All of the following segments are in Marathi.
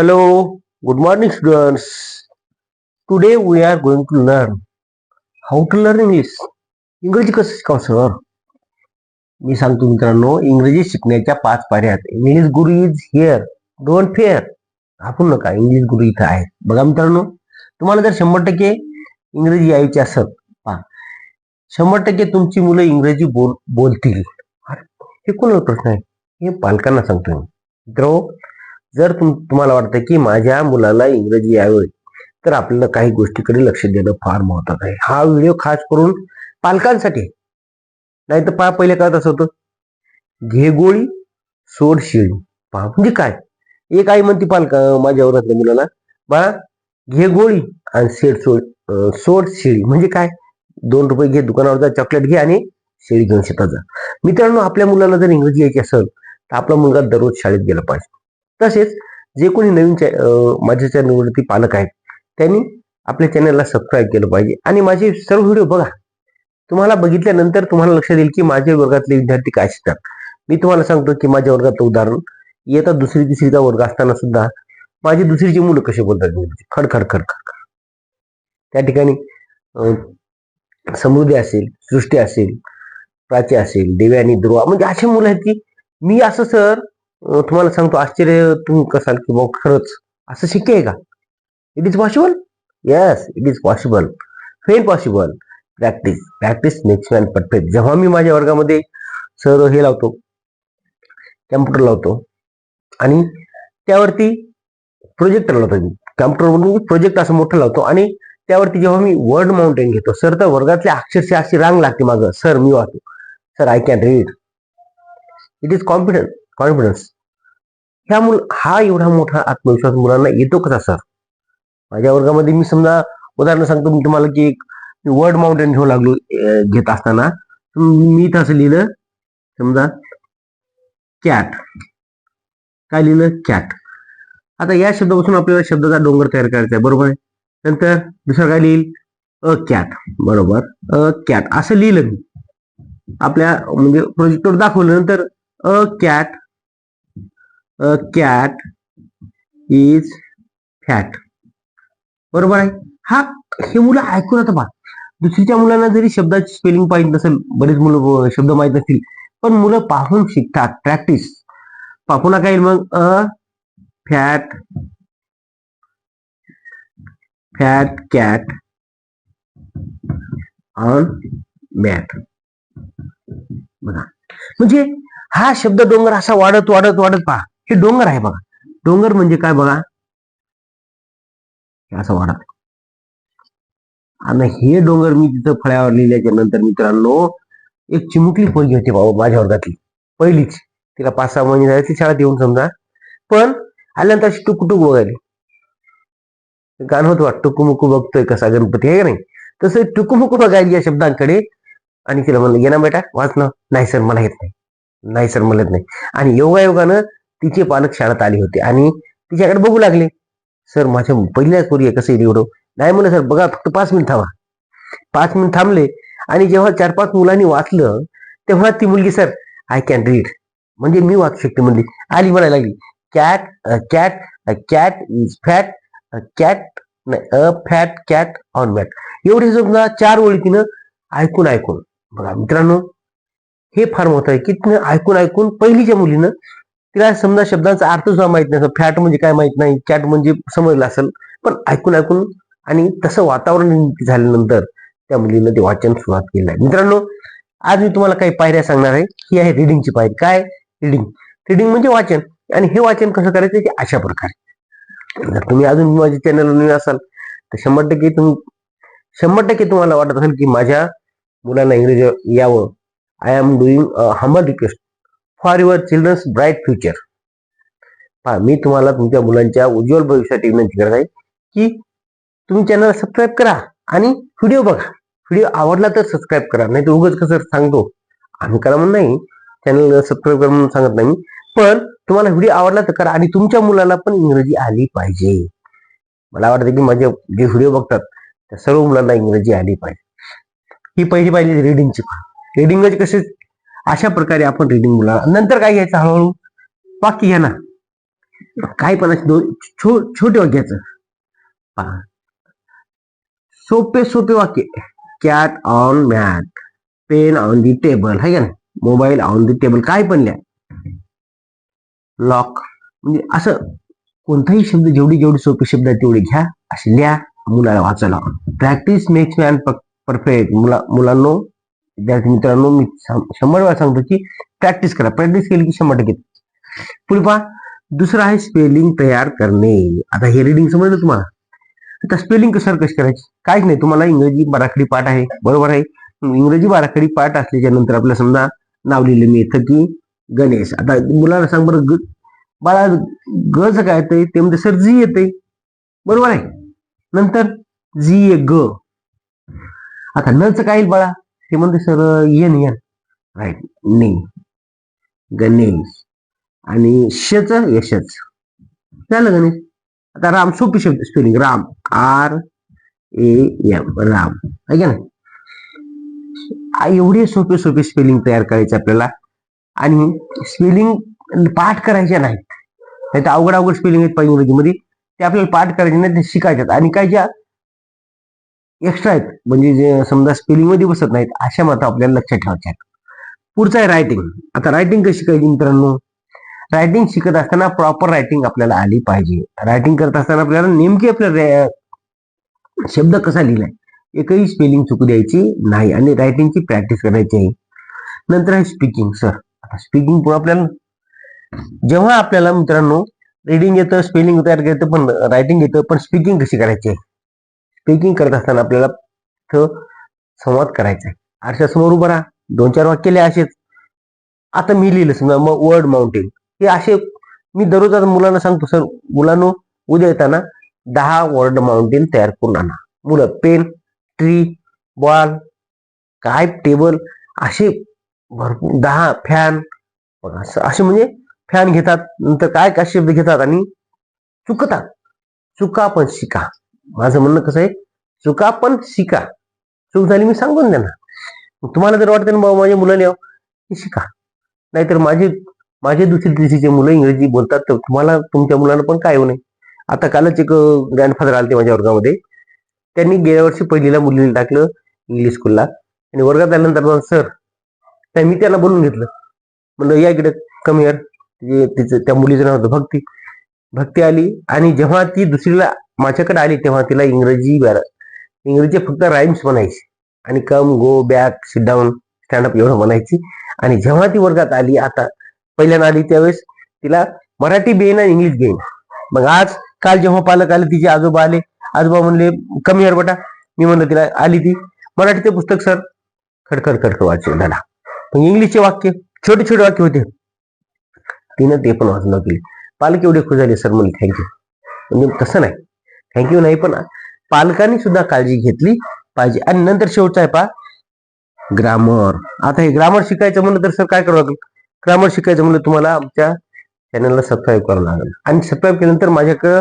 Hello, good morning, students. Today we are going to learn how to learn English. इंग्रजी कसं शिकाव सर मी सांगतो मित्रांनो इंग्रजी शिकण्याच्या पाच पायऱ्या आहेत English Guru is here don't fair आपण नका. इंग्लिश गुरु इथं आहे. बघा मित्रांनो तुम्हाला जर शंभर टक्के इंग्रजी यायची असेल पहा. शंभर टक्के तुमची मुलं इंग्रजी बोल बोलतील. हे कोणाला प्रश्न आहे? हे पालकांना सांगतो मी. मित्र जर तुम तुम्हाला वाटतं की माझ्या मुलाला इंग्रजी यावे तर आपल्याला काही गोष्टीकडे लक्ष देणं फार महत्वाचं आहे. हा व्हिडिओ खास करून पालकांसाठी. नाही तर पहा पहिले काय असं होतं. घे गोळी सोड शिळी पहा म्हणजे काय? एक आई म्हणते पालक माझ्या वर्गातल्या मुलाला बा घे गोळी आणि शेड सोड सोड शिळी म्हणजे काय? दोन रुपये घे दुकानावर जा चॉकलेट घे आणि शेळी घेऊन शेतात जा. मित्रांनो आपल्या मुलाला जर इंग्रजी यायची असेल तर आपला मुलगा दररोज शाळेत गेला पाहिजे. तसेच जे कोणी नवीन चॅ- माझ्या चॅनलवरती पालक आहेत त्यांनी आपल्या चॅनलला सबस्क्राईब केलं पाहिजे. आणि माझे सर्व व्हिडिओ बघा. तुम्हाला बघितल्यानंतर तुम्हाला लक्षात येईल की माझ्या वर्गातले विद्यार्थी काय शिकतात मी तुम्हाला सांगतो की माझ्या वर्गातलं उदाहरण येता दुसरी तिसरीचा वर्ग असताना सुद्धा माझी दुसरीची मुलं कशी बोलतात? खडखड खड खड खड खड खड. त्या ठिकाणी समृद्धी असेल सृष्टी असेल प्राची असेल देवी आणि ध्रुवा म्हणजे अशी मुलं आहेत की मी असं सर तुम्हाला सांगतो आश्चर्य तुम्ही कसाल की भाऊ खरंच असं शक्य आहे का? It is possible yes it is possible fen possible practice practice makes man perfect जेव्हा मी माझ्या वर्गामध्ये सर हे लावतो कॅम्प्युटर लावतो आणि त्यावरती प्रोजेक्टर लावतो मी. कॅम्प्युटरवरून प्रोजेक्ट असं मोठं लावतो आणि त्यावरती जेव्हा मी वर्ड माउंटेन घेतो सर तर वर्गातल्या अक्षरशः अशी रांग लागते माझं सर मी वाचतो. Sir I can read it is confidence confidence ह्या मुल हा एवढा मोठा आत्मविश्वास मुलांना येतो कसा सर माझ्या वर्गामध्ये मी समजा उदाहरण सांगतो मी तुम्हाला की एक वर्ड माउंटेन घेऊ लागलो घेत असताना मी इथं असं लिहिलं समजा कॅट काय लिहिलं? कॅट आता या शब्दापासून आपल्याला शब्दाचा डोंगर तयार करायचा आहे बरोबर आहे? नंतर दुसरं काय लिहिल? अ कॅट बरोबर अ कॅट असं लिहिलं मी. आपल्या म्हणजे प्रोजेक्टवर दाखवलं नंतर a cat a cat is fat बरोबर आहे? हा हे मुलं ऐकून आता पहा. दुसरीच्या मुलांना जरी शब्दाची स्पेलिंग पाहिजे नसेल बरेच मुलं शब्द माहीत नसतील पण मुलं पाहून शिकतात प्रॅक्टिस पुन्हा काय येईल मग. A fat fat cat on mat बघा. म्हणजे हा शब्द डोंगर असा वाढत वाढत वाढत पहा. हे डोंगर आहे बघा. डोंगर म्हणजे काय बघा? असं वाढत आणि हे डोंगर मी तिथं फळ्यावर लिहिल्याच्या नंतर मित्रांनो एक चिमुकली पोरगी होती बाबा माझ्या वर्गातली. पहिलीच. तिला पाच सहा महिने झाले ती शाळेत येऊन समजा. पण आल्यानंतर अशी टुकटुक बघायली. गाणं होतं वाट टुकुमुकू बघतोय कसा गणपती आहे का नाही? तसं टुकुमुकू बघायली या शब्दांकडे. आणि तिला म्हणलं ये ना बेटा वाच ना नाही सर मला येत नाही. नाही सर मला येत नाही. आणि योगायोगानं तिचे पालक शाळेत आले होते आणि तिच्याकडे बघू लागले. सर माझ्या पहिल्याच पोरी आहे कसं एवढं? नाही म्हणलं सर बघा फक्त पाच मिनिट थांबा. पाच मिनिट थांबले आणि जेव्हा चार पाच मुलांनी वाचलं तेव्हा ती मुलगी सर आय कॅन रीड म्हणजे मी वाचू शकते म्हणली. आली म्हणायला लागली. Cat cat cat is fat cat a fat cat on mat एवढे समजा चार ओळी तिनं ऐकून ऐकून. बघा मित्रांनो हे फार महत्त्व आहे की तिनं ऐकून ऐकून पहिलीच्या मुलीनं तिला समजा शब्दांचा अर्थ सुद्धा माहीत नाही. फॅट म्हणजे काय माहीत नाही कॅट म्हणजे समजलं असेल. पण ऐकून ऐकून आणि तसं वातावरण झाल्यानंतर त्या मुलीनं ते वाचन सुरुवात केलं आहे मित्रांनो आज मी तुम्हाला काही पायऱ्या सांगणार आहे. ही आहे रिडिंगची पायरी. काय? रिडिंग रिडिंग म्हणजे वाचन. आणि हे वाचन कसं करायचं? ते अशा प्रकारे. जर तुम्ही अजून माझ्या चॅनलवर नवीन असाल तर शंभर टक्के तुम्ही शंभर टक्के तुम्हाला वाटत असेल की माझ्या मुलांना इंग्रजी यावं. I am doing humble request for your childrens bright future पहा मी तुम्हाला तुमच्या मुलांच्या उज्ज्वल भविष्यासाठी विनंती करत आहे की तुम्ही चॅनल सबस्क्राईब करा आणि व्हिडिओ बघा. व्हिडिओ आवडला तर सबस्क्राईब करा. नाही तर उगाच कसं सांगतो? आम्ही करा म्हणून नाही. चॅनल सबस्क्राईब करा म्हणून सांगत नाही. पण तुम्हाला व्हिडिओ आवडला तर करा आणि तुमच्या मुलाला पण इंग्रजी आली पाहिजे. मला वाटतं की माझे जे व्हिडिओ बघतात त्या सर्व मुलांना इंग्रजी आली पाहिजे. ही पहिली पाहिजे रिडिंगची रिडिंगच कसे अशा प्रकारे आपण रिडिंग मुलाला नंतर काय घ्यायचं हळूहळू? वाक्य घ्या ना. काय पण असे दोन छो छोटे वाक्याचं सोपे सोपे वाक्य. Cat on mat pen on the table हाय का ना मोबाईल ऑन दी टेबल काय पण लिहा. लॉक म्हणजे असं कोणताही शब्द जेवढी जेवढी सोपे शब्द आहेत तेवढे घ्या. असे लिहा. मुलाला वाचायला. प्रॅक्टिस मेक्स मॅन परफेक्ट मुला मुलांनो विद्यार्थी मित्रांनो मी शंभर वेळा सांगतो की प्रॅक्टिस करा. प्रॅक्टिस केली की शंभर टक्के. पुढे पहा. दुसरं आहे स्पेलिंग तयार करणे. आता हे रिडिंग समजलं तुम्हाला? आता स्पेलिंग कसं कशी करायची? काहीच नाही. तुम्हाला इंग्रजी बाराखडी पाठ आहे. बरोबर आहे. इंग्रजी बाराखडी पाठ असल्याच्या नंतर आपल्याला समजा नाव लिहिलं. मी येतं की गणेश. आता मुलाला सांग बरं ग बाळा गच काय येतंय ते म्हणजे सर जी येते बरोबर आहे. नंतर जी ए ग. आता नच काय येईल बाळा? ते म्हणते सर येन येन राईट ने गणेश. आणि शच यशच. झालं गणेश. आता राम सोपी शब्द spelling Ram. R A M. Ram. आहे का ना एवढे सोपे सोपे स्पेलिंग तयार करायचे आपल्याला. आणि स्पेलिंग पाठ करायचे नाहीत. नाही तर अवघड अवघड स्पेलिंग आहेत इंग्रजीमध्ये ते आपल्याला पाठ करायचे नाही ते शिकायच्यात. आणि काय ज्या एक्स्ट्रा आहेत. म्हणजे जे समजा स्पेलिंगमध्ये बसत नाहीत अशा मात्र आपल्याला लक्षात ठेवायच्या आहेत. पुढचं आहे रायटिंग आता रायटिंग कशी करायची मित्रांनो? रायटिंग शिकत असताना प्रॉपर रायटिंग आपल्याला आली पाहिजे. रायटिंग करत असताना आपल्याला नेमकी आपल्या शब्द कसा लिहिलाय एकही स्पेलिंग चुकू द्यायची नाही आणि रायटिंगची प्रॅक्टिस करायची आहे. नंतर आहे स्पीकिंग सर आता स्पीकिंग पण आपल्याला जेव्हा आपल्याला मित्रांनो रिडिंग येतं स्पेलिंग तयार येतं पण रायटिंग येतं पण स्पीकिंग कशी करायची आहे? स्पीकिंग करत असताना आपल्याला संवाद करायचा आहे. आरशासमोर उभं राहा. दोन चार वाक्य लिहा असेच. आता मी लिहिलं समजा मग वर्ड माउंटेन हे असे मी दररोज आता मुलांना सांगतो सर मुलांनो उद्या येताना दहा वर्ड माउंटेन तयार करून आणा. मुलं पेन ट्री बॉल काय टेबल असे भरपूर दहा फॅन असं असे म्हणजे फॅन घेतात नंतर काय काय शब्द घेतात आणि चुकतात. चुका पण शिका. माझं म्हणणं कसं आहे? चुका पण शिका. चूक झाली मी सांगून द्या ना मग तुम्हाला जर वाटतं ना बाबा माझ्या मुलाने शिका. नाहीतर माझे माझे दुसरी तिसरीचे मुलं इंग्रजी बोलतात तर तुम्हाला तुमच्या मुलांना पण काय होऊ नये. आता कालच एक ग्रँडफादर आले माझ्या वर्गामध्ये. त्यांनी गेल्या वर्षी पहिलीला मुलीला टाकलं इंग्लिश स्कूलला आणि वर्गात आल्यानंतर सर तर मी त्याला बोलून घेतलं. म्हणलं या इकडे कमी यार तिचं त्या मुलीचं नाव होतं भक्ती. भक्ती आली. आणि जेव्हा ती दुसरीला माझ्याकडे आली तेव्हा तिला इंग्रजी इंग्रजी फक्त राईम्स म्हणायची. आणि come go back sit down stand up एवढं म्हणायची. आणि जेव्हा ती वर्गात आली आता पहिल्यांदा आली त्यावेळेस तिला मराठी बेन आणि इंग्लिश बेन मग आज काल जेव्हा पालक आले तिचे आजोबा आले आजोबा म्हणले कमी हरबटा मी म्हणलं तिला आली ती. मराठीचे पुस्तक सर खडखड खडखड वाचले दादा मग इंग्लिशचे वाक्य छोटे छोटे वाक्य होते. तिनं ते पण वाचलं केले पालक एवढे खुश झाले सर म्हणले थँक्यू म्हणजे तसं नाही. थँक्यू नाही पण पालकांनी सुद्धा काळजी घेतली पाहिजे. आणि नंतर शेवटचा आहे पा ग्रामर आता हे ग्रामर शिकायचं म्हणलं तर सर काय करावं लागेल ग्रामर शिकायचं म्हणलं तुम्हाला आमच्या चॅनलला सबस्क्राईब करावं लागेल. आणि सबस्क्राईब केल्यानंतर माझ्याकडं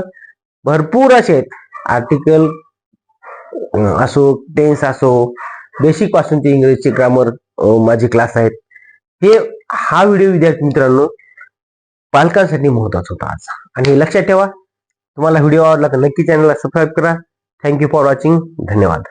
भरपूर असे आहेत. आर्टिकल असो टेन्स असो बेसिक पासूनचे इंग्रजीचे ग्रामर माझे क्लास आहेत. हे हा व्हिडिओ विद्यार्थी मित्रांनो पालकांसाठी महत्त्वाचा होता आज. आणि लक्षात ठेवा तुम्हाला व्हिडिओ आवडला तर नक्की चॅनलला सबस्क्राईब करा. थँक्यू फॉर वॉचिंग धन्यवाद.